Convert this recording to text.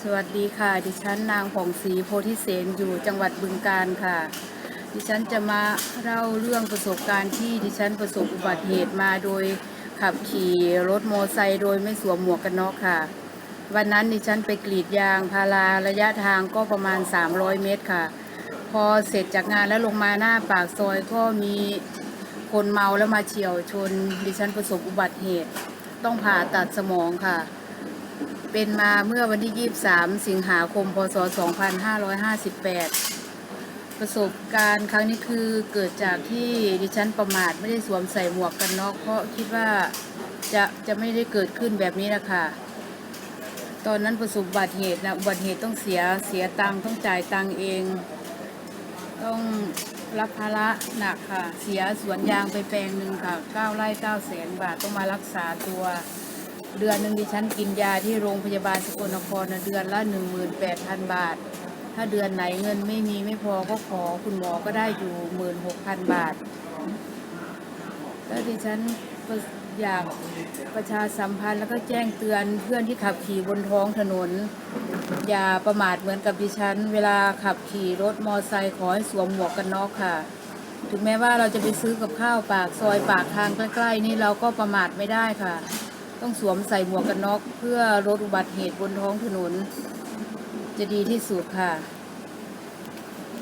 สวัสดีค่ะ ดิฉันนางผ่องศรีโพธิเสนอยู่จังหวัดบึงกาฬค่ะ ดิฉันจะมาเล่าเรื่องประสบการณ์ที่ดิฉันประสบอุบัติเหตุมาโดยขับขี่รถมอไซค์โดยไม่สวมหมวกกันน็อกค่ะ วันนั้นดิฉันไปกรีดยางพาราระยะทางก็ประมาณ 300 เมตรค่ะ พอเสร็จจากงานแล้วลงมาหน้าปากซอยก็มีคนเมาแล้วมาเฉียวชน ดิฉันประสบอุบัติเหตุ ต้องผ่าตัดสมองค่ะ เป็นมาเมื่อวันที่ 23 สิงหาคม พศ 2558 ประสบการณ์ครั้งนี้คือเกิดจากที่ดิฉันประมาทไม่ได้สวมใส่หมวกกันน็อกเพราะคิดว่าจะจะไม่ได้เกิดขึ้นแบบนี้นะคะตอนนั้นประสบอุบัติเหตุนะอุบัติเหตุต้องเสียเสียตังค์ต้องจ่ายตังค์เอง ต้องรับภาระหนักค่ะ เสียสวนยางไปแปลงหนึ่งค่ะ9ไร่9แสนบาทต้องมารักษาตัว เดือนหนึ่งดิฉันกินยาที่โรงพยาบาลสกลนครนะเดือนละ 18,000 บาท ถ้าเดือนไหนเงินไม่มีไม่พอก็ขอคุณหมอก็ได้อยู่ 16,000 บาท แล้วดิฉันก็อยากประชาสัมพันธ์แล้วก็แจ้งเตือนเพื่อนที่ขับขี่บนท้องถนน อย่าประมาทเหมือนกับดิฉัน เวลาขับขี่รถมอไซค์ขอให้สวมหมวกกันน็อกค่ะ ถึงแม้ว่าเราจะไปซื้อกับข้าวปากซอยปากทางใกล้ๆนี่เราก็ประมาทไม่ได้ค่ะ ต้องสวมใส่หมวกกันน็อกเพื่อลดอุบัติเหตุบนท้องถนน จะดีที่สุดค่ะ